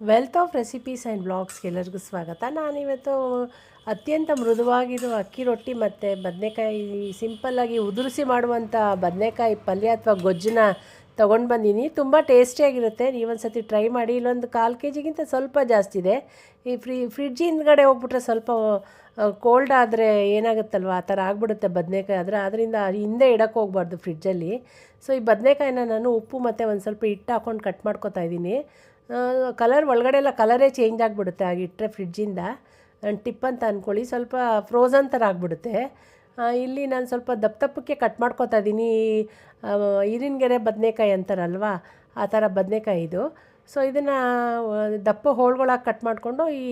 Wealth of recipes and ಬ್ಲಾಗ್ಸ್ಗೆ ಎಲ್ಲರಿಗೂ ಸ್ವಾಗತ. ನಾನಿವತ್ತು ಅತ್ಯಂತ ಮೃದುವಾಗಿರೋ ಅಕ್ಕಿ ರೊಟ್ಟಿ ಮತ್ತು ಬದನೆಕಾಯಿ ಸಿಂಪಲ್ಲಾಗಿ ಉದುರಿಸಿ ಮಾಡುವಂಥ ಬದನೆಕಾಯಿ ಪಲ್ಯ ಅಥವಾ ಗೊಜ್ಜನ್ನ ತೊಗೊಂಡು ಬಂದೀನಿ. ತುಂಬ ಟೇಸ್ಟಿಯಾಗಿರುತ್ತೆ ನೀವೊಂದು ಸತಿ ಟ್ರೈ ಮಾಡಿ. ಇಲ್ಲೊಂದು ಕಾಲು ಕೆ ಜಿಗಿಂತ ಸ್ವಲ್ಪ ಜಾಸ್ತಿ ಇದೆ. ಈ ಫ್ರಿ ಫ್ರಿಡ್ಜ್ ಹಿಂದ್ಗಡೆ ಹೋಗ್ಬಿಟ್ರೆ ಸ್ವಲ್ಪ ಕೋಲ್ಡ್ ಆದರೆ ಏನಾಗುತ್ತಲ್ವ? ಆ ಥರ ಆಗಿಬಿಡುತ್ತೆ ಬದನೆಕಾಯಿ ಆದರೆ. ಅದರಿಂದ ಹಿಂದೆ ಇಡಕ್ಕೆ ಹೋಗ್ಬಾರ್ದು ಫ್ರಿಡ್ಜಲ್ಲಿ ಸೊ ಈ ಬದನೆಕಾಯಿನ ನಾನು ಉಪ್ಪು ಮತ್ತು ಒಂದು ಸ್ವಲ್ಪ ಹಿಟ್ಟು ಹಾಕ್ಕೊಂಡು ಕಟ್ ಮಾಡ್ಕೊತಾ ಇದ್ದೀನಿ ಕಲರ್ ಒಳಗಡೆ ಎಲ್ಲ ಕಲರೇ ಚೇಂಜ್ ಆಗಿಬಿಡುತ್ತೆ. ಆಗಿಟ್ಟರೆ ಫ್ರಿಡ್ಜಿಂದ ಟಿಪ್ ಅಂತ ಅಂದ್ಕೊಳ್ಳಿ ಸ್ವಲ್ಪ ಫ್ರೋಝನ್ ಥರ ಆಗಿಬಿಡುತ್ತೆ. ಇಲ್ಲಿ ನಾನು ಸ್ವಲ್ಪ ದಪ್ಪ ದಪ್ಪಕ್ಕೆ ಕಟ್ ಮಾಡ್ಕೊತಾ ಇದ್ದೀನಿ ಈರಿನಗೆರೆ ಬದನೆಕಾಯಿ ಅಂತಾರಲ್ವ? ಆ ಥರ ಬದನೆಕಾಯಿ ಇದು. ಸೊ ಇದನ್ನು ದಪ್ಪ ಹೋಳುಗಳಾಗಿ ಕಟ್ ಮಾಡಿಕೊಂಡು ಈ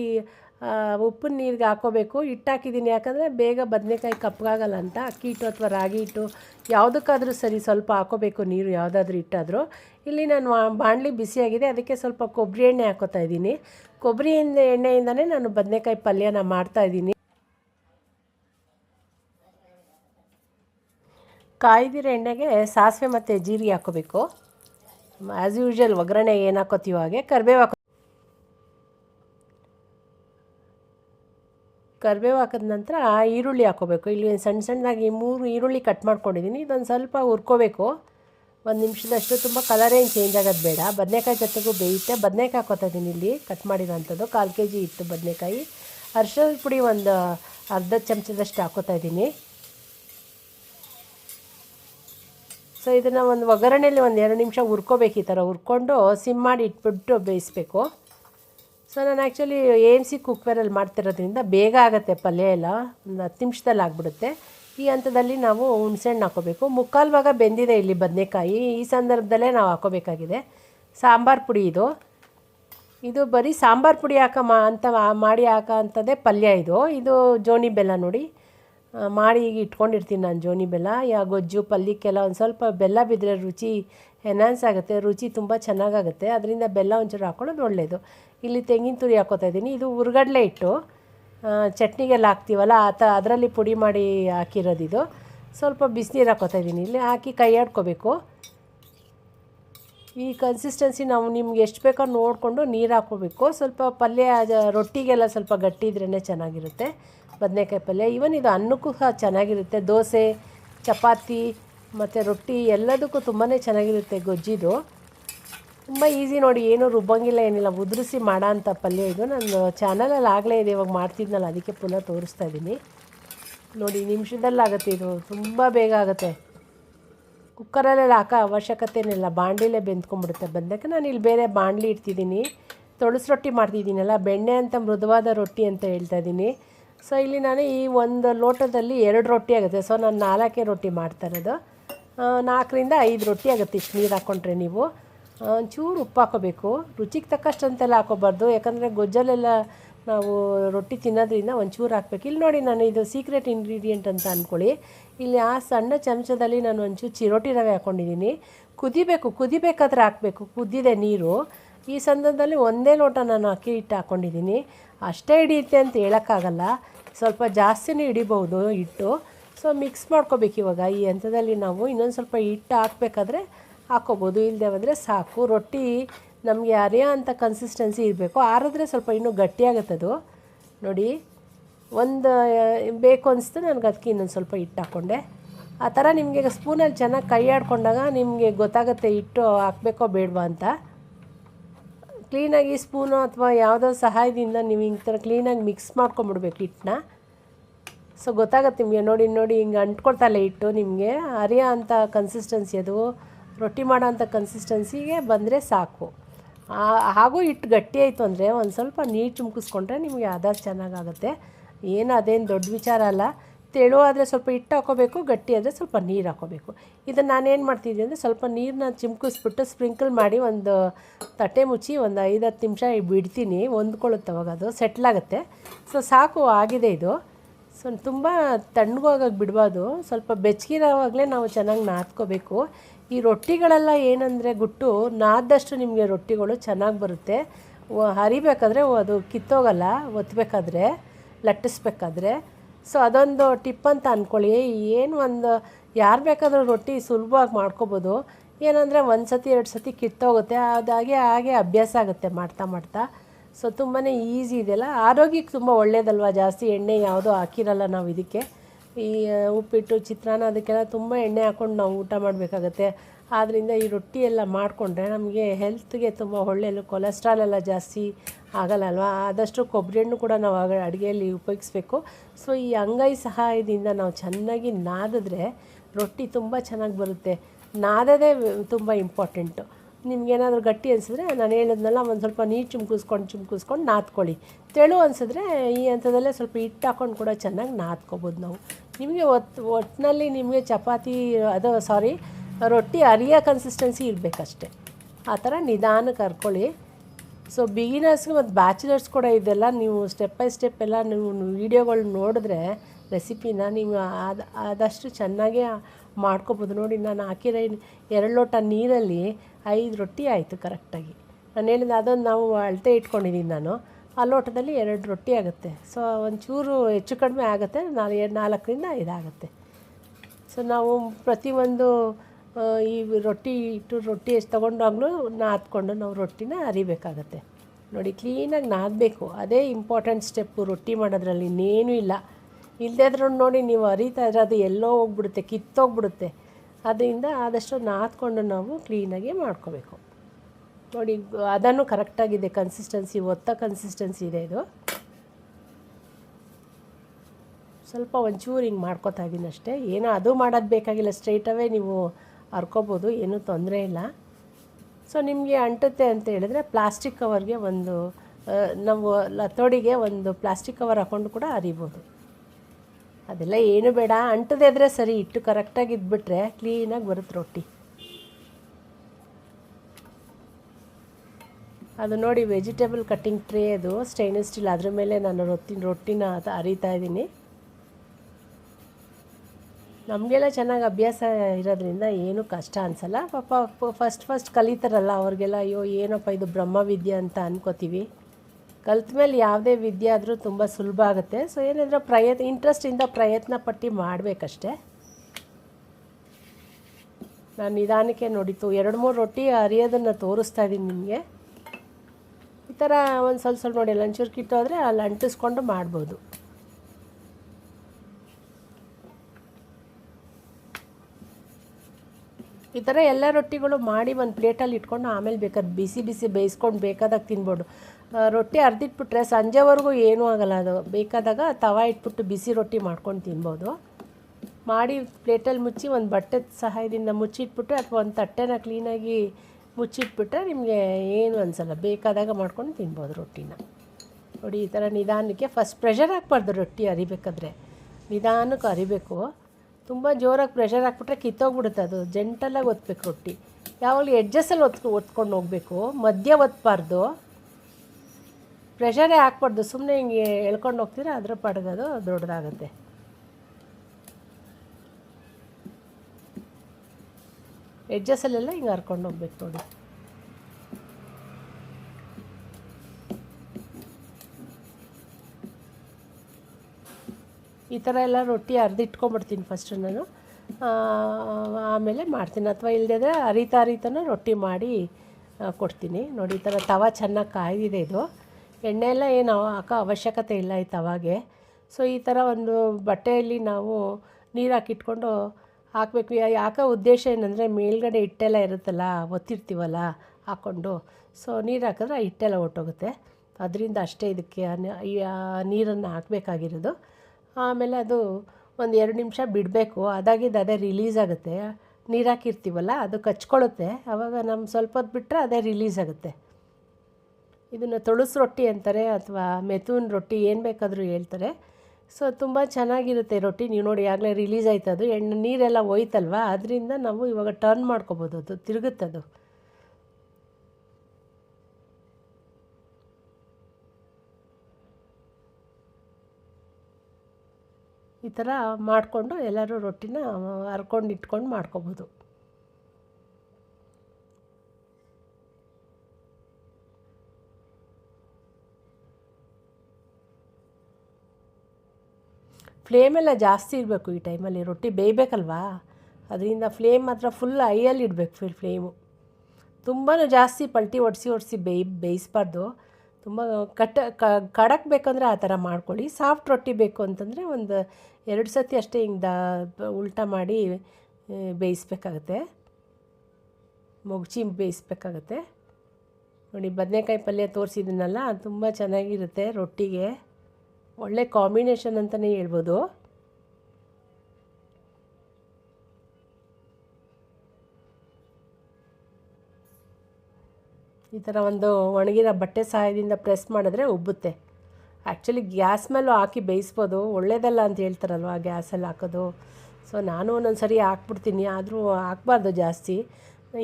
ಉಪ್ಪಿನ ನೀರಿಗೆ ಹಾಕೋಬೇಕು. ಹಿಟ್ಟು ಹಾಕಿದ್ದೀನಿ ಯಾಕಂದರೆ ಬೇಗ ಬದನೆಕಾಯಿ ಕಪ್ಪಗಾಗಲ್ಲ ಅಂತ. ಅಕ್ಕಿ ಹಿಟ್ಟು ಅಥವಾ ರಾಗಿ ಹಿಟ್ಟು ಯಾವುದಕ್ಕಾದರೂ ಸರಿ ಸ್ವಲ್ಪ ಹಾಕೋಬೇಕು ನೀರು ಯಾವುದಾದ್ರೂ ಹಿಟ್ಟಾದರೂ. ಇಲ್ಲಿ ನಾನು ಬಾಣಲಿ ಬಿಸಿಯಾಗಿದೆ ಅದಕ್ಕೆ ಸ್ವಲ್ಪ ಕೊಬ್ಬರಿ ಎಣ್ಣೆ ಹಾಕೋತಾ ಇದ್ದೀನಿ ಕೊಬ್ಬರಿ ಎಣ್ಣೆಯಿಂದನೇ ನಾನು ಬದನೆಕಾಯಿ ಪಲ್ಯನ ಮಾಡ್ತಾಯಿದ್ದೀನಿ ಕಾಯ್ದಿರೋ ಎಣ್ಣೆಗೆ ಸಾಸಿವೆ ಮತ್ತು ಜೀರಿಗೆ ಹಾಕೋಬೇಕು ಆ್ಯಸ್ ಯೂಶ್ವಲ್ ಒಗ್ಗರಣೆ ಏನು ಹಾಕೋತೀವೋ ಹಾಗೆ ಕರಿಬೇವು ಹಾಕೋ ಕರಿಬೇವು ಹಾಕಿದ ನಂತರ ಈರುಳ್ಳಿ ಹಾಕೋಬೇಕು. ಇಲ್ಲಿ ಸಣ್ಣ ಸಣ್ಣದಾಗಿ ಮೂರು ಈರುಳ್ಳಿ ಕಟ್ ಮಾಡ್ಕೊಂಡಿದ್ದೀನಿ ಇದೊಂದು ಸ್ವಲ್ಪ ಹುರ್ಕೋಬೇಕು. ಒಂದು ನಿಮಿಷದಷ್ಟು ತುಂಬ ಕಲರ್ ಚೇಂಜ್ ಆಗೋದು ಬೇಡ. ಬದನೆಕಾಯಿ ಜೊತೆಗೂ ಬೇಯುತ್ತೆ ಬದನೆಕಾಯಿ ಹಾಕೋತಾ ಇದ್ದೀನಿ ಇಲ್ಲಿ. ಕಟ್ ಮಾಡಿರೋಂಥದ್ದು ಕಾಲು ಕೆ ಜಿ ಇತ್ತು ಬದನೆಕಾಯಿ. ಅರ್ಶಿಣದ ಪುಡಿ ಒಂದು ಅರ್ಧ ಚಮಚದಷ್ಟು ಹಾಕೋತಾ ಇದ್ದೀನಿ ಸೊ ಇದನ್ನು ಒಂದು ಒಗ್ಗರಣೆಯಲ್ಲಿ ಒಂದು ಎರಡು ನಿಮಿಷ ಹುರ್ಕೋಬೇಕು ಈ ಥರ ಹುರ್ಕೊಂಡು ಸಿಮ್ ಮಾಡಿ ಇಟ್ಬಿಟ್ಟು ಬೇಯಿಸ್ಬೇಕು. ಸೊ ನಾನು ಆ್ಯಕ್ಚುಲಿ ಎ ಎಂ ಸಿ ಕುಕ್ವೇರಲ್ಲಿ ಮಾಡ್ತಿರೋದ್ರಿಂದ ಬೇಗ ಆಗುತ್ತೆ ಪಲ್ಯ ಎಲ್ಲ. ಒಂದು ಹತ್ತು ನಿಮಿಷದಲ್ಲಿ ಆಗಿಬಿಡುತ್ತೆ. ಈ ಹಂತದಲ್ಲಿ ನಾವು ಹುಣಸೆಹಣ್ಣು ಹಾಕೋಬೇಕು. ಮುಕ್ಕಾಲು ಭಾಗ ಬೆಂದಿದೆ ಇಲ್ಲಿ ಬದನೆಕಾಯಿ. ಈ ಸಂದರ್ಭದಲ್ಲೇ ನಾವು ಹಾಕೋಬೇಕಾಗಿದೆ. ಸಾಂಬಾರು ಪುಡಿ ಇದು. ಇದು ಬರೀ ಸಾಂಬಾರು ಪುಡಿ ಹಾಕ ಮಾ ಅಂತ ಮಾಡಿ ಹಾಕೋ ಅಂಥದ್ದೇ ಪಲ್ಯ ಇದು. ಇದು ಜೋನಿ ಬೆಲ್ಲ ನೋಡಿ. ಮಾಡಿ ಈಗ ಇಟ್ಕೊಂಡಿರ್ತೀನಿ ನಾನು ಜೋನಿ ಬೆಲ್ಲ. ಯಾ ಗೊಜ್ಜು ಪಲ್ಯಕ್ಕೆಲ್ಲ ಒಂದು ಸ್ವಲ್ಪ ಬೆಲ್ಲ ಬಿದ್ದರೆ ರುಚಿ ಎನ್ಹಾನ್ಸ್ ಆಗುತ್ತೆ, ರುಚಿ ತುಂಬ ಚೆನ್ನಾಗಾಗುತ್ತೆ. ಅದರಿಂದ ಬೆಲ್ಲ ಒಂಚೂರು ಹಾಕ್ಕೊಳ್ಳೋದು ಒಳ್ಳೆಯದು ಇಲ್ಲಿ ತೆಂಗಿನ ತುರಿ ಹಾಕೋತಾ ಇದ್ದೀನಿ. ಇದು ಉರ್ಗಡ್ಲೆ ಇಟ್ಟು ಚಟ್ನಿಗೆಲ್ಲ ಹಾಕ್ತೀವಲ್ಲ, ಆ ಥರ ಅದರಲ್ಲಿ ಪುಡಿ ಮಾಡಿ ಹಾಕಿರೋದು ಇದು ಸ್ವಲ್ಪ ಬಿಸಿನೀರು ಹಾಕೋತಾ ಇದ್ದೀನಿ. ಇಲ್ಲಿ ಹಾಕಿ ಕೈ ಆಡ್ಕೋಬೇಕು. ಈ ಕನ್ಸಿಸ್ಟೆನ್ಸಿ ನಾವು ನಿಮ್ಗೆ ಎಷ್ಟು ಬೇಕೋ ನೋಡಿಕೊಂಡು ನೀರು ಹಾಕೋಬೇಕು ಸ್ವಲ್ಪ ಪಲ್ಯ ರೊಟ್ಟಿಗೆಲ್ಲ ಸ್ವಲ್ಪ ಗಟ್ಟಿ ಇದ್ರೇ ಚೆನ್ನಾಗಿರುತ್ತೆ. ಬದನೆಕಾಯಿ ಪಲ್ಯ ಈವನ್ ಇದು ಅನ್ನಕ್ಕೂ ಸಹ ಚೆನ್ನಾಗಿರುತ್ತೆ. ದೋಸೆ, ಚಪಾತಿ, ಮತ್ತು ರೊಟ್ಟಿ ಎಲ್ಲದಕ್ಕೂ ತುಂಬಾ ಚೆನ್ನಾಗಿರುತ್ತೆ ಗೊಜ್ಜಿದು. ತುಂಬ ಈಸಿ ನೋಡಿ, ಏನೂ ರುಬ್ಬಂಗಿಲ್ಲ, ಏನಿಲ್ಲ, ಉದುರಿಸಿ ಮಾಡೋ ಅಂಥ ಪಲ್ಯ ಇದು. ನನ್ನ ಚಾನಲಲ್ಲಿ ಆಗಲೇ ಇದೆ, ಇವಾಗ ಮಾಡ್ತಿದ್ನಲ್ಲ, ಅದಕ್ಕೆ ಪುನಃ ತೋರಿಸ್ತಾ ಇದ್ದೀನಿ ನೋಡಿ ನಿಮಿಷದಲ್ಲಾಗುತ್ತೆ ಇದು, ತುಂಬ ಬೇಗ ಆಗುತ್ತೆ. ಕುಕ್ಕರಲ್ಲೆಲ್ಲ ಹಾಕೋ ಅವಶ್ಯಕತೆನಿಲ್ಲ ಬಾಣಲಿಲೇ ಬೆಂದ್ಕೊಂಡ್ಬಿಡುತ್ತೆ. ಬಂದಕ್ಕೆ ನಾನು ಇಲ್ಲಿ ಬೇರೆ ಬಾಂಡ್ಲಿ ಇಡ್ತಿದ್ದೀನಿ. ತೊಳಸು ರೊಟ್ಟಿ ಮಾಡ್ತಿದ್ದೀನಲ್ಲ, ಬೆಣ್ಣೆ ಅಂತ ಮೃದುವಾದ ರೊಟ್ಟಿ ಅಂತ ಹೇಳ್ತಾ ಇದ್ದೀನಿ ಸೊ ಇಲ್ಲಿ ನಾನು ಈ ಒಂದು ಲೋಟದಲ್ಲಿ ಎರಡು ರೊಟ್ಟಿ ಆಗುತ್ತೆ. ಸೊ ನಾನು ನಾಲ್ಕೇ ರೊಟ್ಟಿ ಮಾಡ್ತಾ ಇರೋದು. ನಾಲ್ಕರಿಂದ ಐದು ರೊಟ್ಟಿ ಆಗುತ್ತೆ ಇಷ್ಟು ನೀರು ಹಾಕ್ಕೊಂಡ್ರೆ ನೀವು. ಒಂಚೂರು ಉಪ್ಪು ಹಾಕೋಬೇಕು. ರುಚಿಗೆ ತಕ್ಕಷ್ಟು ಅಂತೆಲ್ಲ ಹಾಕೋಬಾರ್ದು. ಯಾಕಂದರೆ ಗೊಜ್ಜಲೆಲ್ಲ ನಾವು ರೊಟ್ಟಿ ತಿನ್ನೋದ್ರಿಂದ ಒಂಚೂರು ಹಾಕ್ಬೇಕು. ಇಲ್ಲಿ ನೋಡಿ ನಾನು ಇದು ಸೀಕ್ರೆಟ್ ಇಂಗ್ರೀಡಿಯೆಂಟ್ ಅಂತ ಅಂದ್ಕೊಳ್ಳಿ ಇಲ್ಲಿ ಆ ಸಣ್ಣ ಚಮಚದಲ್ಲಿ ನಾನು ಒಂಚೂರು ಚಿರೋಟಿ ರವೆ ಹಾಕ್ಕೊಂಡಿದ್ದೀನಿ ಕುದಿಬೇಕು. ಕುದಿಬೇಕಾದ್ರೆ ಹಾಕಬೇಕು. ಕುದ್ದಿದೆ ನೀರು. ಈ ಸಂದರ್ಭದಲ್ಲಿ ಒಂದೇ ಲೋಟ ನಾನು ಅಕ್ಕಿ ಹಿಟ್ಟು ಹಾಕ್ಕೊಂಡಿದ್ದೀನಿ ಅಷ್ಟೇ ಹಿಡಿಯುತ್ತೆ ಅಂತ ಹೇಳೋಕ್ಕಾಗಲ್ಲ. ಸ್ವಲ್ಪ ಜಾಸ್ತಿನೇ ಹಿಡಿಬೋದು ಹಿಟ್ಟು. ಸೊ ಮಿಕ್ಸ್ ಮಾಡ್ಕೋಬೇಕು ಇವಾಗ. ಈ ಹಂತದಲ್ಲಿ ನಾವು ಇನ್ನೊಂದು ಸ್ವಲ್ಪ ಹಿಟ್ಟು ಹಾಕಬೇಕಾದ್ರೆ ಹಾಕ್ಕೋಬೋದು. ಇಲ್ಲದೆ ಬಂದರೆ ಸಾಕು. ರೊಟ್ಟಿ ನಮಗೆ ಅರಿಯೋ ಅಂತ ಕನ್ಸಿಸ್ಟೆನ್ಸಿ ಇರಬೇಕು. ಆರಿದ್ರೆ ಸ್ವಲ್ಪ ಇನ್ನೂ ಗಟ್ಟಿಯಾಗುತ್ತೆ ಅದು. ನೋಡಿ, ಒಂದು, ಬೇಕು ಅನಿಸ್ತು ನನಗೆ ಅದಕ್ಕೆ ಇನ್ನೊಂದು ಸ್ವಲ್ಪ ಹಿಟ್ಟು ಹಾಕ್ಕೊಂಡೆ. ಆ ಥರ ನಿಮಗೆ ಸ್ಪೂನಲ್ಲಿ ಚೆನ್ನಾಗಿ ಕೈ ಆಡ್ಕೊಂಡಾಗ ನಿಮಗೆ ಗೊತ್ತಾಗುತ್ತೆ ಹಿಟ್ಟು ಹಾಕಬೇಕೋ ಬೇಡವಾ ಅಂತ. ಕ್ಲೀನಾಗಿ ಸ್ಪೂನು ಅಥವಾ ಯಾವುದೋ ಸಹಾಯದಿಂದ ನೀವು ಹಿಂಗೆ ಥರ ಕ್ಲೀನಾಗಿ ಮಿಕ್ಸ್ ಮಾಡ್ಕೊಂಬಿಡ್ಬೇಕು ಹಿಟ್ಟನ್ನ. ಸೊ, ಗೊತ್ತಾಗುತ್ತೆ ನಿಮಗೆ. ನೋಡಿ ನೋಡಿ, ಹಿಂಗೆ ಅಂಟ್ಕೊಳ್ತಲ್ಲ ಹಿಟ್ಟು ನಿಮಗೆ. ಅರಿಯೋ ಅಂಥ ಕನ್ಸಿಸ್ಟೆನ್ಸಿ ಅದು. ರೊಟ್ಟಿ ಮಾಡೋ ಅಂಥ ಕನ್ಸಿಸ್ಟೆನ್ಸಿಗೆ ಬಂದರೆ ಸಾಕು. ಹಾಗೂ ಹಿಟ್ಟು ಗಟ್ಟಿ ಆಯಿತು ಅಂದರೆ ಒಂದು ಸ್ವಲ್ಪ ನೀರು ಚುಮ್ಕಿಸ್ಕೊಂಡ್ರೆ ನಿಮಗೆ ಆದಷ್ಟು ಚೆನ್ನಾಗಾಗುತ್ತೆ. ಏನು, ಅದೇನು ದೊಡ್ಡ ವಿಚಾರ ಅಲ್ಲ. ತೆಳು ಆದರೆ ಸ್ವಲ್ಪ ಹಿಟ್ಟು ಹಾಕೋಬೇಕು, ಗಟ್ಟಿ ಆದರೆ ಸ್ವಲ್ಪ ನೀರು ಹಾಕೋಬೇಕು. ಇದನ್ನು ನಾನೇನು ಮಾಡ್ತಿದ್ದೆ ಅಂದರೆ ಸ್ವಲ್ಪ ನೀರನ್ನ ಚಿಮ್ಕಿಸ್ಬಿಟ್ಟು ಸ್ಪ್ರಿಂಕಲ್ ಮಾಡಿ ಒಂದು ತಟ್ಟೆ ಮುಚ್ಚಿ ಒಂದು ಐದು ಹತ್ತು ನಿಮಿಷ ಬಿಡ್ತೀನಿ, ಹೊಂದ್ಕೊಳ್ಳುತ್ತೆ ಅವಾಗ ಅದು ಸೆಟ್ಲಾಗುತ್ತೆ ಸೊ ಸಾಕು, ಆಗಿದೆ ಇದು. ಸೊ ತುಂಬ ತಣ್ಣಗೋಗಕ್ಕೆ ಬಿಡಬಾರ್ದು. ಸ್ವಲ್ಪ ಬೆಚ್ಚಗಿರೋವಾಗಲೇ ನಾವು ಚೆನ್ನಾಗಿ ನಾದ್ಕೋಬೇಕು. ಈ ರೊಟ್ಟಿಗಳೆಲ್ಲ ಏನಂದರೆ ಗುಟ್ಟು, ನಾದಷ್ಟು ನಿಮಗೆ ರೊಟ್ಟಿಗಳು ಚೆನ್ನಾಗಿ ಬರುತ್ತೆ. ಹರಿಬೇಕಾದ್ರೆ ಅದು ಕಿತ್ತೋಗಲ್ಲ ಒತ್ತಬೇಕಾದ್ರೆ ಲಟ್ಟಿಸ್ಬೇಕಾದ್ರೆ. ಸೊ ಅದೊಂದು ಟಿಪ್ ಅಂತ ಅಂದ್ಕೊಳ್ಳಿ ಏನು ಒಂದು ಯಾರು ಬೇಕಾದರೂ ರೊಟ್ಟಿ ಸುಲಭವಾಗಿ ಮಾಡ್ಕೋಬೋದು. ಏನಂದರೆ ಒಂದು ಸತಿ ಎರಡು ಸತಿ ಕಿತ್ತೋಗುತ್ತೆ. ಅದಾಗೆ ಹಾಗೆ ಅಭ್ಯಾಸ ಆಗುತ್ತೆ ಮಾಡ್ತಾ ಮಾಡ್ತಾ. ಸೊ ತುಂಬಾ ಈಸಿ ಇದೆಯಲ್ಲ ಆರೋಗ್ಯಕ್ಕೆ ತುಂಬ ಒಳ್ಳೇದಲ್ವ? ಜಾಸ್ತಿ ಎಣ್ಣೆ ಯಾವುದೂ ಹಾಕಿರಲ್ಲ ನಾವು ಇದಕ್ಕೆ. ಈ ಉಪ್ಪಿಟ್ಟು, ಚಿತ್ರಾನ್ನ ಅದಕ್ಕೆಲ್ಲ ತುಂಬ ಎಣ್ಣೆ ಹಾಕ್ಕೊಂಡು ನಾವು ಊಟ ಮಾಡಬೇಕಾಗತ್ತೆ. ಆದ್ದರಿಂದ ಈ ರೊಟ್ಟಿ ಎಲ್ಲ ಮಾಡಿಕೊಂಡ್ರೆ ನಮಗೆ ಹೆಲ್ತ್ಗೆ ತುಂಬ ಒಳ್ಳೆಯದು ಕೊಲೆಸ್ಟ್ರಾಲ್ ಎಲ್ಲ ಜಾಸ್ತಿ ಆಗಲ್ಲ ಅಲ್ವಾ ಆದಷ್ಟು ಕೊಬ್ಬರಿ ಹಣ್ಣು ಕೂಡ ನಾವು ಆಗ ಅಡುಗೆಯಲ್ಲಿ ಉಪಯೋಗಿಸ್ಬೇಕು. ಸೊ ಈ ಅಂಗೈ ಸಹಾಯದಿಂದ ನಾವು ಚೆನ್ನಾಗಿ ನಾದಿದ್ರೆ ರೊಟ್ಟಿ ತುಂಬ ಚೆನ್ನಾಗಿ ಬರುತ್ತೆ. ನಾದದೇ ತುಂಬ ಇಂಪಾರ್ಟೆಂಟು ನಿಮ್ಗೇನಾದರೂ ಗಟ್ಟಿ ಅನಿಸಿದ್ರೆ ನಾನು ಹೇಳಿದ್ನಲ್ಲ, ಒಂದು ಸ್ವಲ್ಪ ನೀರು ಚುಮ್ಕಿಸ್ಕೊಂಡು ಚುಮ್ಕಿಸ್ಕೊಂಡು ನಾದ್ಕೊಳ್ಳಿ. ತೆಳು ಅನಿಸಿದ್ರೆ ಈ ಹಂತದಲ್ಲೇ ಸ್ವಲ್ಪ ಹಿಟ್ಟು ಹಾಕ್ಕೊಂಡು ಕೂಡ ಚೆನ್ನಾಗಿ ನಾದ್ಕೋಬೋದು ನಾವು. ನಿಮಗೆ ಒತ್ತು ಒಟ್ಟಿನಲ್ಲಿ ನಿಮಗೆ ಚಪಾತಿ, ಅದು ಸಾರಿ ರೊಟ್ಟಿ ಅರಿಯೋ ಕನ್ಸಿಸ್ಟೆನ್ಸಿ ಇರಬೇಕಷ್ಟೆ. ಆ ಥರ ನಿಧಾನಕ್ಕೆ ಹರ್ಕೊಳ್ಳಿ ಸೊ ಬಿಗಿನರ್ಸ್ಗೆ ಮತ್ತು ಬ್ಯಾಚುಲರ್ಸ್ ಕೂಡ ಇದೆಲ್ಲ ನೀವು ಸ್ಟೆಪ್ ಬೈ ಸ್ಟೆಪ್ ಎಲ್ಲ ನೀವು ವೀಡಿಯೋಗಳು ನೋಡಿದ್ರೆ ರೆಸಿಪಿನ ನೀವು ಅದು ಆದಷ್ಟು ಚೆನ್ನಾಗೇ ಮಾಡ್ಕೋಬೋದು. ನೋಡಿ, ನಾನು ಹಾಕಿರೋ ಎರಡು ಲೋಟ ನೀರಲ್ಲಿ ಐದು ರೊಟ್ಟಿ ಆಯಿತು ಕರೆಕ್ಟಾಗಿ ನಾನು ಹೇಳಿದ ಅದೊಂದು ನಾವು ಅಳತೆ ಇಟ್ಕೊಂಡಿದ್ದೀನಿ ನಾನು. ಆ ಲೋಟದಲ್ಲಿ ಎರಡು ರೊಟ್ಟಿ ಆಗುತ್ತೆ. ಸೊ ಒಂಚೂರು ಹೆಚ್ಚು ಕಡಿಮೆ ಆಗುತ್ತೆ. ನಾಲ್ಕು ನಾಲ್ಕರಿಂದ ಐದಾಗುತ್ತೆ. ಸೊ ನಾವು ಪ್ರತಿಯೊಂದು ಈ ರೊಟ್ಟಿ ಇಟ್ಟು ರೊಟ್ಟಿ ಎಷ್ಟು ತೊಗೊಂಡಾಗಲೂ ನಾದ್ಕೊಂಡು ನಾವು ರೊಟ್ಟಿನ ಅರಿಬೇಕಾಗತ್ತೆ. ನೋಡಿ, ಕ್ಲೀನಾಗಿ ನಾದಬೇಕು. ಅದೇ ಇಂಪಾರ್ಟೆಂಟ್ ಸ್ಟೆಪ್ಪು ರೊಟ್ಟಿ ಮಾಡೋದ್ರಲ್ಲಿ ಇನ್ನೇನೂ ಇಲ್ಲ. ಇಲ್ಲದೇ ಇದ್ರೂ ನೋಡಿ, ನೀವು ಅರಿತಾ ಇದ್ರೆ ಅದು ಎಲ್ಲೋ ಹೋಗ್ಬಿಡುತ್ತೆ, ಕಿತ್ತೋಗ್ಬಿಡುತ್ತೆ. ಅದರಿಂದ ಆದಷ್ಟು ನಾದ್ಕೊಂಡು ನಾವು ಕ್ಲೀನಾಗಿ ಮಾಡ್ಕೋಬೇಕು. ನೋಡಿ, ಅದನ್ನು ಕರೆಕ್ಟಾಗಿದೆ ಕನ್ಸಿಸ್ಟೆನ್ಸಿ ಒತ್ತ ಕನ್ಸಿಸ್ಟೆನ್ಸಿ ಇದೆ ಇದು. ಸ್ವಲ್ಪ ಒಂಚೂರು ಹಿಂಗೆ ಮಾಡ್ಕೊತಾ ಇದ್ದೀನಿ ಅಷ್ಟೇ ಏನೋ ಅದು ಮಾಡೋದು ಬೇಕಾಗಿಲ್ಲ ಸ್ಟ್ರೈಟವೇ ನೀವು ಹರ್ಕೋಬೋದು, ಏನೂ ತೊಂದರೆ ಇಲ್ಲ. ಸೊ ನಿಮಗೆ ಅಂಟುತ್ತೆ ಅಂತ ಹೇಳಿದ್ರೆ ಪ್ಲಾಸ್ಟಿಕ್ ಕವರ್ಗೆ ಒಂದು ನಾವು ಲತೋಡಿಗೆ ಒಂದು ಪ್ಲಾಸ್ಟಿಕ್ ಕವರ್ ಹಾಕ್ಕೊಂಡು ಕೂಡ ಅರಿಬೋದು ಅದೆಲ್ಲ ಏನು ಬೇಡ, ಅಂಟದೇ ಇದ್ದರೆ ಸರಿ ಇಟ್ಟು ಕರೆಕ್ಟಾಗಿ ಇದ್ಬಿಟ್ರೆ ಕ್ಲೀನಾಗಿ ಬರುತ್ತೆ ರೊಟ್ಟಿ. ಅದು ನೋಡಿ ವೆಜಿಟೇಬಲ್ ಕಟ್ಟಿಂಗ್ ಟ್ರೇ ಅದು ಸ್ಟೈನ್ಲೆಸ್ ಸ್ಟೀಲ್ ಅದ್ರ ಮೇಲೆ ನಾನು ರೊಟ್ಟಿ, ರೊಟ್ಟಿನ ಅರಿತಾ ಇದ್ದೀನಿ. ನಮಗೆಲ್ಲ ಚೆನ್ನಾಗಿ ಅಭ್ಯಾಸ ಇರೋದ್ರಿಂದ ಏನೂ ಕಷ್ಟ ಅನಿಸಲ್ಲ. ಪಾಪ ಫಸ್ಟ್ ಫಸ್ಟ್ ಕಲಿತಾರಲ್ಲ ಅವ್ರಿಗೆಲ್ಲ, ಅಯ್ಯೋ, ಏನಪ್ಪ ಇದು ಬ್ರಹ್ಮವಿದ್ಯೆ ಅಂತ ಅನ್ಕೋತೀವಿ. ಕಲ್ತ ಮೇಲೆ ಯಾವುದೇ ವಿದ್ಯೆ ಆದರೂ ತುಂಬ ಸುಲಭ ಆಗುತ್ತೆ. ಸೊ ಏನಾದರೂ ಪ್ರಯತ್ನ ಇಂಟ್ರೆಸ್ಟಿಂದ ಪ್ರಯತ್ನ ಪಟ್ಟು ಮಾಡಬೇಕಷ್ಟೆ. ನಾನು ನಿಧಾನಕ್ಕೆ ನೋಡಿತು ಎರಡು, ಮೂರು ರೊಟ್ಟಿ ಅರಿಯೋದನ್ನು ತೋರಿಸ್ತಾ ಇದ್ದೀನಿ ನಿಮಗೆ. ಈ ಥರ ಒಂದು ಸ್ವಲ್ಪ ಸ್ವಲ್ಪ ನೋಡಿ ಲಂಚೂರು ಕಿಟ್ಟೋದ್ರೆ ಅಲ್ಲಿ ಅಂಟಿಸ್ಕೊಂಡು ಮಾಡ್ಬೋದು. ಈ ಥರ ಎಲ್ಲ ರೊಟ್ಟಿಗಳು ಮಾಡಿ ಒಂದು ಪ್ಲೇಟಲ್ಲಿ ಇಟ್ಕೊಂಡು ಆಮೇಲೆ ಬೇಕಾದ್ರೆ ಬಿಸಿ ಬಿಸಿ ಬೇಯಿಸ್ಕೊಂಡು ಬೇಕಾದಾಗ ತಿನ್ಬೋದು. ರೊಟ್ಟಿ ಅರ್ದಿಟ್ಬಿಟ್ರೆ ಸಂಜೆವರೆಗೂ ಏನೂ ಆಗಲ್ಲ ಅದು. ಬೇಕಾದಾಗ ತವ ಇಟ್ಬಿಟ್ಟು ಬಿಸಿ ರೊಟ್ಟಿ ಮಾಡ್ಕೊಂಡು ತಿನ್ಬೋದು. ಮಾಡಿ ಪ್ಲೇಟಲ್ಲಿ ಮುಚ್ಚಿ ಒಂದು ಬಟ್ಟೆ ಸಹಾಯದಿಂದ ಮುಚ್ಚಿಟ್ಬಿಟ್ಟು ಅಥವಾ ಒಂದು ತಟ್ಟೆನ ಕ್ಲೀನಾಗಿ ಮುಚ್ಚಿಟ್ಬಿಟ್ರೆ ನಿಮಗೆ ಏನು ಅನಿಸಲ್ಲ. ಬೇಕಾದಾಗ ಮಾಡ್ಕೊಂಡು ತಿನ್ಬೋದು ರೊಟ್ಟಿನ. ನೋಡಿ ಈ ಥರ ನಿಧಾನಕ್ಕೆ ಫಸ್ಟ್ ಪ್ರೆಷರ್ ಹಾಕ್ಬಾರ್ದು ರೊಟ್ಟಿ ಅರಿಬೇಕಾದ್ರೆ. ನಿಧಾನಕ್ಕೆ ಅರಿಬೇಕು. ತುಂಬ ಜೋರಾಗಿ ಪ್ರೆಷರ್ ಹಾಕ್ಬಿಟ್ರೆ ಕಿತ್ತೋಗ್ಬಿಡುತ್ತೆ ಅದು. ಜೆಂಟಲಾಗಿ ಒತ್ತಬೇಕು ರೊಟ್ಟಿ. ಯಾವಾಗಲೂ ಎಡ್ಜಸ್ಸಲ್ಲಿ ಒತ್ಕೊ, ಒತ್ಕೊಂಡು ಹೋಗಬೇಕು. ಮಧ್ಯ ಒತ್ತಬಾರ್ದು ಪ್ರೆಷರೇ ಹಾಕ್ಬಾರ್ದು. ಸುಮ್ಮನೆ ಹಿಂಗೆ ಎಳ್ಕೊಂಡು ಹೋಗ್ತೀರ, ಅದ್ರ ಪಾಡಿಗೆ ಅದು ದೊಡ್ಡದಾಗುತ್ತೆ. ಎಡ್ಜಸ್ಸಲ್ಲೆಲ್ಲ ಹಿಂಗೆ ಹರ್ಕೊಂಡು ಹೋಗ್ಬೇಕು ನೋಡಿ. ಈ ಥರ ಎಲ್ಲ ರೊಟ್ಟಿ ಅರ್ದಿಟ್ಕೊಂಬಿಡ್ತೀನಿ ಫಸ್ಟು ನಾನು. ಆಮೇಲೆ ಮಾಡ್ತೀನಿ. ಅಥವಾ ಇಲ್ಲದೇ ಅರಿತಾ ಅರಿತಾನೂ ರೊಟ್ಟಿ ಮಾಡಿ ಕೊಡ್ತೀನಿ. ನೋಡಿ, ಈ ಥರ ತವ ಚೆನ್ನಾಗಿ ಕಾಯ್ದಿದೆ ಇದು. ಎಣ್ಣೆ ಎಲ್ಲ ಏನು ಹಾಕೋ ಅವಶ್ಯಕತೆ ಇಲ್ಲ ಈ ತವಾಗೆ. ಸೊ ಈ ಥರ ಒಂದು ಬಟ್ಟೆಯಲ್ಲಿ ನಾವು ನೀರು ಹಾಕಿಟ್ಕೊಂಡು ಹಾಕಬೇಕು. ಯಾಕೆ ಉದ್ದೇಶ ಏನಂದರೆ ಮೇಲ್ಗಡೆ ಹಿಟ್ಟೆಲ್ಲ ಇರುತ್ತಲ್ಲ, ಒತ್ತಿರ್ತೀವಲ್ಲ, ಹಾಕ್ಕೊಂಡು. ಸೊ ನೀರು ಹಾಕಿದ್ರೆ ಹಿಟ್ಟೆಲ್ಲ ಹೊರ್ಟೋಗುತ್ತೆ ಅದರಿಂದ ಅಷ್ಟೇ ಇದಕ್ಕೆ ನೀರನ್ನು ಹಾಕಬೇಕಾಗಿರೋದು. ಆಮೇಲೆ ಅದು ಒಂದು ಎರಡು ನಿಮಿಷ ಬಿಡಬೇಕು. ಅದಾಗಿದ್ದು ಅದೇ ರಿಲೀಸ್ ಆಗುತ್ತೆ. ನೀರು ಹಾಕಿರ್ತೀವಲ್ಲ, ಅದು ಕಚ್ಕೊಳ್ಳುತ್ತೆ ಆವಾಗ ನಮ್ಮ ಸ್ವಲ್ಪ ಹೊತ್ತು ಬಿಟ್ಟರೆ ಅದೇ ರಿಲೀಸ್ ಆಗುತ್ತೆ. ಇದನ್ನು ತೊಳಸು ರೊಟ್ಟಿ ಅಂತಾರೆ ಅಥವಾ ಮೆಥೂನ್ ರೊಟ್ಟಿ ಏನು ಬೇಕಾದರೂ ಹೇಳ್ತಾರೆ. ಸೊ ತುಂಬ ಚೆನ್ನಾಗಿರುತ್ತೆ ರೊಟ್ಟಿ. ನೀವು ನೋಡಿ ಆಗಲೇ ರಿಲೀಸ್ ಆಯ್ತು ಅದು ಎಣ್ಣೆ ನೀರೆಲ್ಲ ಹೋಯ್ತಲ್ವ? ಅದರಿಂದ ನಾವು ಇವಾಗ ಟರ್ನ್ ಮಾಡ್ಕೊಬೋದು. ಅದು ತಿರುಗುತ್ತೆ ಈ ಥರ ಮಾಡಿಕೊಂಡು ಎಲ್ಲರೂ ರೊಟ್ಟಿನ ಹರ್ಕೊಂಡು ಇಟ್ಕೊಂಡು ಮಾಡ್ಕೊಬೋದು. ಫ್ಲೇಮೆಲ್ಲ ಜಾಸ್ತಿ ಇರಬೇಕು ಈ ಟೈಮಲ್ಲಿ, ರೊಟ್ಟಿ ಬೇಯಬೇಕಲ್ವಾ? ಅದರಿಂದ ಫ್ಲೇಮ್ ಮಾತ್ರ ಫುಲ್ ಐಯಲ್ಲಿ ಇಡಬೇಕು ಫಿಲ್ ಫ್ಲೇಮು ತುಂಬಾ ಜಾಸ್ತಿ ಪಲ್ಟಿ ಒಡಿಸಿ ಒಡಿಸಿ ಬೇಯ್, ಬೇಯಿಸ್ಬಾರ್ದು. ತುಂಬ ಕಟ್ಟ ಕಡಕ್ ಬೇಕಂದರೆ ಆ ಥರ ಮಾಡ್ಕೊಳ್ಳಿ. ಸಾಫ್ಟ್ ರೊಟ್ಟಿ ಬೇಕು ಅಂತಂದರೆ ಒಂದು ಎರಡು ಸತಿ ಅಷ್ಟೇ ಹಿಂಗೆ ದಾ, ಉಲ್ಟಾ ಮಾಡಿ ಬೇಯಿಸ್ಬೇಕಾಗತ್ತೆ. ಮೊಗ್ಚಿ ಬೇಯಿಸ್ಬೇಕಾಗತ್ತೆ. ನೋಡಿ, ಬದನೆಕಾಯಿ ಪಲ್ಯ ತೋರಿಸಿದ್ದೀನಲ್ಲ ಅದು ತುಂಬ ಚೆನ್ನಾಗಿರುತ್ತೆ ರೊಟ್ಟಿಗೆ. ಒಳ್ಳೆ ಕಾಂಬಿನೇಷನ್ ಅಂತಲೇ ಹೇಳ್ಬೋದು. ಈ ಥರ ಒಂದು ಒಣಗಿರೋ ಬಟ್ಟೆ ಸಹಾಯದಿಂದ ಪ್ರೆಸ್ ಮಾಡಿದ್ರೆ ಉಬ್ಬುತ್ತೆ. ಆ್ಯಕ್ಚುಲಿ ಗ್ಯಾಸ್ ಮೇಲೂ ಹಾಕಿ ಬೇಯಿಸ್ಬೋದು. ಒಳ್ಳೇದಲ್ಲ ಅಂತ ಹೇಳ್ತಾರಲ್ವ ಗ್ಯಾಸಲ್ಲಿ ಹಾಕೋದು. ಸೊ ನಾನು ಒಂದೊಂದು ಸರಿ ಹಾಕ್ಬಿಡ್ತೀನಿ. ಆದರೂ ಹಾಕ್ಬಾರ್ದು ಜಾಸ್ತಿ.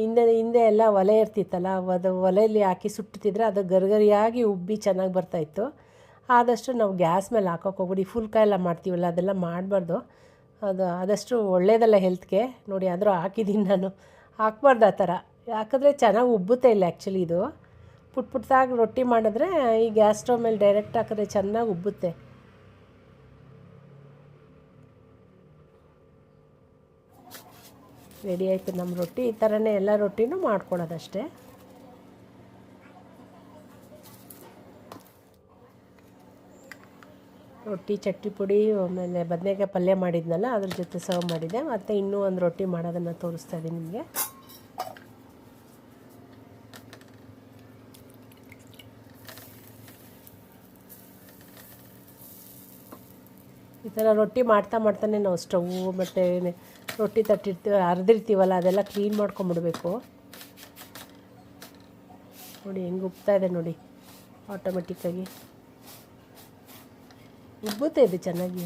ಹಿಂದೆ ಹಿಂದೆ ಎಲ್ಲ ಒಲೆ ಇರ್ತಿತ್ತಲ್ಲ, ಅದು ಒಲೆಯಲ್ಲಿ ಹಾಕಿ ಸುಟ್ಟುತ್ತಿದ್ರೆ ಅದು ಗರಿಗರಿಯಾಗಿ ಉಬ್ಬಿ ಚೆನ್ನಾಗಿ ಬರ್ತಾಯಿತ್ತು ಆದಷ್ಟು ನಾವು ಗ್ಯಾಸ್ ಮೇಲೆ ಹಾಕೋಕೆ ಹೋಗ್ಬಿಡಿ. ಫುಲ್ ಎಲ್ಲ ಮಾಡ್ತೀವಲ್ಲ, ಅದೆಲ್ಲ ಮಾಡಬಾರ್ದು. ಅದು ಆದಷ್ಟು ಒಳ್ಳೇದಲ್ಲ ಹೆಲ್ತ್ಗೆ. ನೋಡಿ, ಆದರೂ ಹಾಕಿದ್ದೀನಿ ನಾನು. ಹಾಕ್ಬಾರ್ದು ಆ ಥರ. ಹಾಕಿದ್ರೆ ಚೆನ್ನಾಗಿ ಉಬ್ಬುತ್ತೆ ಇಲ್ಲ ಆ್ಯಕ್ಚುಲಿ ಇದು. ಪುಟ್ ಪುಟ್ಟದಾಗಿ ರೊಟ್ಟಿ ಮಾಡಿದ್ರೆ ಈ ಗ್ಯಾಸ್ ಸ್ಟವ್ ಮೇಲೆ ಡೈರೆಕ್ಟ್ ಹಾಕಿದ್ರೆ ಚೆನ್ನಾಗಿ ಉಬ್ಬುತ್ತೆ. ರೆಡಿ ಆಯಿತು ನಮ್ಮ ರೊಟ್ಟಿ. ಈ ಥರನೇ ಎಲ್ಲ ರೊಟ್ಟಿನೂ ಮಾಡ್ಕೊಳ್ಳೋದಷ್ಟೇ ರೊಟ್ಟಿ, ಚಟ್ನಿ ಪುಡಿ, ಆಮೇಲೆ ಬದನೆಕಾಯಿ ಪಲ್ಯ ಮಾಡಿದ್ನಲ್ಲ, ಅದ್ರ ಜೊತೆ ಸರ್ವ್ ಮಾಡಿದ್ದೆ ಮತ್ತು ಇನ್ನೂ ಒಂದು ರೊಟ್ಟಿ ಮಾಡೋದನ್ನು ತೋರಿಸ್ತಾ ಇದ್ದೀನಿ ನಿಮಗೆ. ಥರ ರೊಟ್ಟಿ ಮಾಡ್ತಾ ಮಾಡ್ತಾನೆ ನಾವು ಸ್ಟವ್ ಮತ್ತು ರೊಟ್ಟಿ ತಟ್ಟಿರ್ತೀವಿ ಅರ್ದಿರ್ತೀವಲ್ಲ ಅದೆಲ್ಲ ಕ್ಲೀನ್ ಮಾಡ್ಕೊಂಬಿಡ್ಬೇಕು. ನೋಡಿ ಹೆಂಗೆ ಉಬ್ತಾ ಇದೆ ನೋಡಿ ಆಟೋಮೆಟಿಕ್ಕಾಗಿ ಉಬ್ಬುತ್ತೆ ಇದು ಚೆನ್ನಾಗಿ.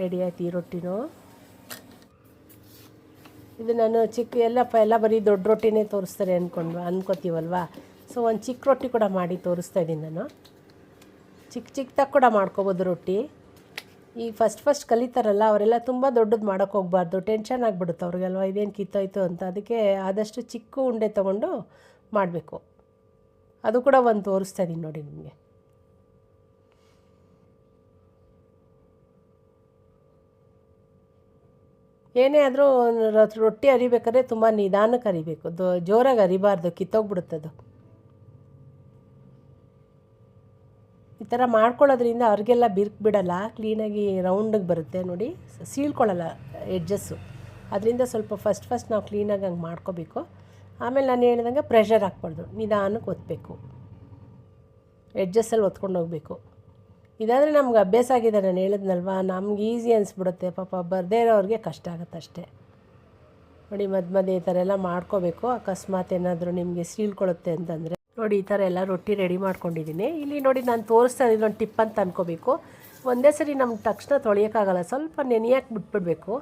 ರೆಡಿ ಆಯ್ತು ಈ ರೊಟ್ಟಿನೂ. ಇದು ನಾನು ಚಿಕ್ಕ, ಎಲ್ಲ ಎಲ್ಲ ಬರೀ ದೊಡ್ಡ ರೊಟ್ಟಿನೇ ತೋರಿಸ್ತಾರೆ ಅಂದ್ಕೊಂಡು ಅನ್ಕೋತೀವಲ್ವಾ? ಸೊ ಒಂದು ಚಿಕ್ಕ ರೊಟ್ಟಿ ಕೂಡ ಮಾಡಿ ತೋರಿಸ್ತಾ ಇದ್ದೀನಿ ನಾನು. ಚಿಕ್ಕ ಚಿಕ್ಕದಾಗಿ ಕೂಡ ಮಾಡ್ಕೋಬೋದು ರೊಟ್ಟಿ. ಈ ಫಸ್ಟ್ ಫಸ್ಟ್ ಕಲಿತಾರಲ್ಲ, ಅವರೆಲ್ಲ ತುಂಬ ದೊಡ್ಡದು ಮಾಡೋಕ್ಕೆ ಹೋಗ್ಬಾರ್ದು. ಟೆನ್ಷನ್ ಆಗಿಬಿಡುತ್ತೆ ಅವ್ರಿಗೆಲ್ವ ಇದೇನು ಕಿತ್ತೋಯ್ತು ಅಂತ. ಅದಕ್ಕೆ ಆದಷ್ಟು ಚಿಕ್ಕ ಉಂಡೆ ತೊಗೊಂಡು ಮಾಡಬೇಕು. ಅದು ಕೂಡ ಒಂದು ತೋರಿಸ್ತಾ ಇದ್ದೀನಿ ನೋಡಿ ನಿಮಗೆ. ಏನೇ ಆದರೂ ರೊಟ್ಟಿ ಅರಿಬೇಕಾದ್ರೆ ತುಂಬ ನಿಧಾನಕ್ಕೆ ಅರಿಬೇಕು. ಜೋರಾಗಿ ಅರಿಬಾರ್ದು, ಕಿತ್ತೋಗ್ಬಿಡುತ್ತದು. ಈ ಥರ ಮಾಡ್ಕೊಳ್ಳೋದ್ರಿಂದ ಅವ್ರಿಗೆಲ್ಲ ಬಿರ್ಕ್ ಬಿಡಲ್ಲ, ಕ್ಲೀನಾಗಿ ರೌಂಡಿಗೆ ಬರುತ್ತೆ ನೋಡಿ ಸೀಳ್ಕೊಳ್ಳಲ್ಲ ಎಡ್ಜಸ್ಸು ಅದರಿಂದ ಸ್ವಲ್ಪ ಫಸ್ಟ್ ಫಸ್ಟ್ ನಾವು ಕ್ಲೀನಾಗಿ ಹಂಗೆ ಮಾಡ್ಕೋಬೇಕು. ಆಮೇಲೆ ನಾನು ಹೇಳಿದಂಗೆ ಪ್ರೆಷರ್ ಹಾಕ್ಬಾರ್ದು, ನಿಧಾನಕ್ಕೆ ಒತ್ತಬೇಕು ಎಡ್ಜಸ್ಸಲ್ಲಿ ಒತ್ಕೊಂಡು ಹೋಗಬೇಕು. ಇದಾದರೆ ನಮ್ಗೆ ಅಭ್ಯಾಸ ಆಗಿದೆ, ನಾನು ಹೇಳಿದ್ನಲ್ವ? ನಮ್ಗೆ ಈಸಿ ಅನಿಸ್ಬಿಡುತ್ತೆ, ಪಾಪ ಬರದೇ ಇರೋರಿಗೆ ಕಷ್ಟ ಆಗುತ್ತೆ ಅಷ್ಟೇ. ನೋಡಿ ಮಧ್ಯ ಮಧ್ಯೆ ಈ ಥರ ಎಲ್ಲ ಮಾಡ್ಕೋಬೇಕು. ಅಕಸ್ಮಾತ್ ಏನಾದರೂ ನಿಮಗೆ ಸೀಳ್ಕೊಳ್ಳುತ್ತೆ ಅಂತಂದರೆ. ನೋಡಿ, ಈ ಥರ ಎಲ್ಲ ರೊಟ್ಟಿ ರೆಡಿ ಮಾಡ್ಕೊಂಡಿದ್ದೀನಿ. ಇಲ್ಲಿ ನೋಡಿ ನಾನು ತೋರಿಸ್ತಾ ಇದ್ದೀನಿ ಟಿಪ್ ಅಂತ ಅನ್ಕೋಬೇಕು. ಒಂದೇ ಸರಿ ನಮ್ಗೆ ತಕ್ಷಣ ತೊಳೆಯೋಕ್ಕಾಗಲ್ಲ, ಸ್ವಲ್ಪ ನೆನೆಯಕ್ಕೆ ಬಿಟ್ಬಿಡ್ಬೇಕು.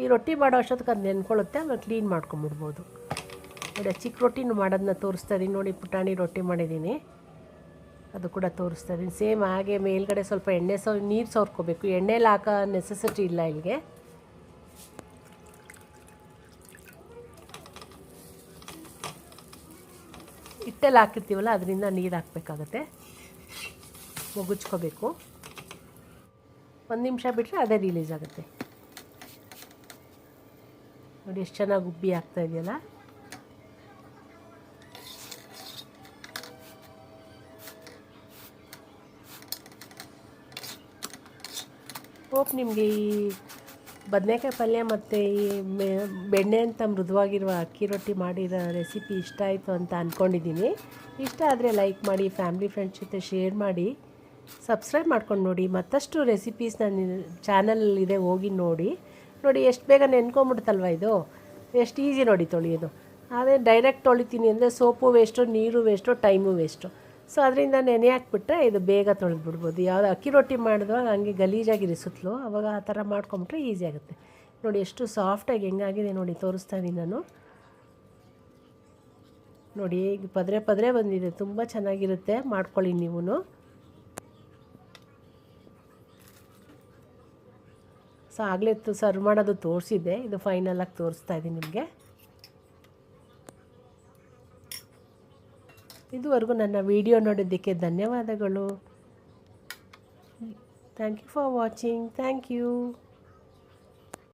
ಈ ರೊಟ್ಟಿ ಮಾಡೋ ಅಷ್ಟೊತ್ತಿಗೆ ಅದು ನೆನ್ಕೊಳ್ಳುತ್ತೆ ಆಮೇಲೆ ಕ್ಲೀನ್ ಮಾಡ್ಕೊಂಬಿಡ್ಬೋದು. ನೋಡಿ ಚಿಕ್ಕ ರೊಟ್ಟಿನೂ ಮಾಡೋದನ್ನ ತೋರಿಸ್ತಾ ನೋಡಿ, ಪುಟಾಣಿ ರೊಟ್ಟಿ ಮಾಡಿದ್ದೀನಿ. ಅದು ಕೂಡ ತೋರಿಸ್ತಾ ಇದ್ದೀನಿ. ಸೇಮ್ ಹಾಗೆ ಮೇಲ್ಗಡೆ ಸ್ವಲ್ಪ ಎಣ್ಣೆ ಸೌ, ನೀರು ಸವರ್ಕೋಬೇಕು ಎಣ್ಣೆಲಿ ಹಾಕೋ ನೆಸೆಸಿಟಿ ಇಲ್ಲ ಇಲ್ಲಿಗೆ ಹಿಟ್ಟಲ್ಲಿ ಹಾಕಿರ್ತೀವಲ್ಲ, ಅದರಿಂದ ನೀರು ಹಾಕಬೇಕಾಗತ್ತೆ. ಮುಗುಚ್ಕೋಬೇಕು. ಒಂದು ನಿಮಿಷ ಬಿಟ್ಟರೆ ಅದೇ ರಿಲೀಸ್ ಆಗುತ್ತೆ. ನೋಡಿ ಎಷ್ಟು ಚೆನ್ನಾಗಿ ಉಬ್ಬಿ ಆಗ್ತಾ ಇದೆಯಲ್ಲ. ಹೋಪ್ ನಿಮಗೆ ಈ ಬದನೆಕಾಯಿ ಪಲ್ಯ ಮತ್ತು ಈ ಮೆ- ಬೆಣ್ಣೆ ಅಂತ ಮೃದುವಾಗಿರುವ ಅಕ್ಕಿ ರೊಟ್ಟಿ ಮಾಡಿರೋ ರೆಸಿಪಿ ಇಷ್ಟ ಆಯಿತು ಅಂತ ಅಂದ್ಕೊಂಡಿದ್ದೀನಿ ಇಷ್ಟ ಆದರೆ ಲೈಕ್ ಮಾಡಿ ಫ್ಯಾಮಿಲಿ ಫ್ರೆಂಡ್ಸ್ ಜೊತೆ ಶೇರ್ ಮಾಡಿ ಸಬ್ಸ್ಕ್ರೈಬ್ ಮಾಡ್ಕೊಂಡು ನೋಡಿ. ಮತ್ತಷ್ಟು ರೆಸಿಪೀಸ್ ನನ್ನ ಚಾನಲಲ್ಲಿದೆ ಹೋಗಿ ನೋಡಿ. ನೋಡಿ, ಎಷ್ಟು ಬೇಗ ನೆನ್ಕೊಂಬಿಡ್ತಲ್ವ ಇದು? ಎಷ್ಟು ಈಸಿ ನೋಡಿ ತೊಳೆಯೋದು ಆದರೆ ಡೈರೆಕ್ಟ್ ತೊಳಿತೀನಿ ಅಂದರೆ ಸೋಪು ವೇಸ್ಟು ನೀರು ವೇಸ್ಟು ಟೈಮು ವೇಸ್ಟು ಸೊ ಅದರಿಂದ ನೆನೆ ಹಾಕ್ಬಿಟ್ರೆ ಇದು ಬೇಗ ತೊಳೆದ್ಬಿಡ್ಬೋದು. ಯಾವುದು ಅಕ್ಕಿ ರೊಟ್ಟಿ ಮಾಡಿದ್ವಾಗ ಹಂಗೆ ಗಲೀಜಾಗಿ ಸುತ್ತಲೂ ಅವಾಗ ಆ ಥರ ಮಾಡ್ಕೊಂಬಿಟ್ರೆ ಈಸಿ ಆಗುತ್ತೆ. ನೋಡಿ, ಎಷ್ಟು ಸಾಫ್ಟಾಗಿ ಹೆಂಗಾಗಿದೆ ನೋಡಿ, ತೋರಿಸ್ತಾ ಇದ್ದೀನಿ ನಾನು. ನೋಡಿ, ಈಗ ಪದ್ರೆ ಪದ್ರೆ ಬಂದಿದೆ. ತುಂಬ ಚೆನ್ನಾಗಿರುತ್ತೆ. ಮಾಡ್ಕೊಳ್ಳಿ ನೀವು ಸೊ, ಆಗಲೇ ಸರ್ವ್ ಮಾಡೋದು ತೋರಿಸಿದ್ದೆ. ಇದು ಫೈನಲಾಗಿ ತೋರಿಸ್ತಾ ಇದ್ದೀನಿ ನಿಮಗೆ. ಇದುವರೆಗೂ ನನ್ನ ವಿಡಿಯೋ ನೋಡಿದ್ದಕ್ಕೆ ಧನ್ಯವಾದಗಳು. Thank you for watching thank you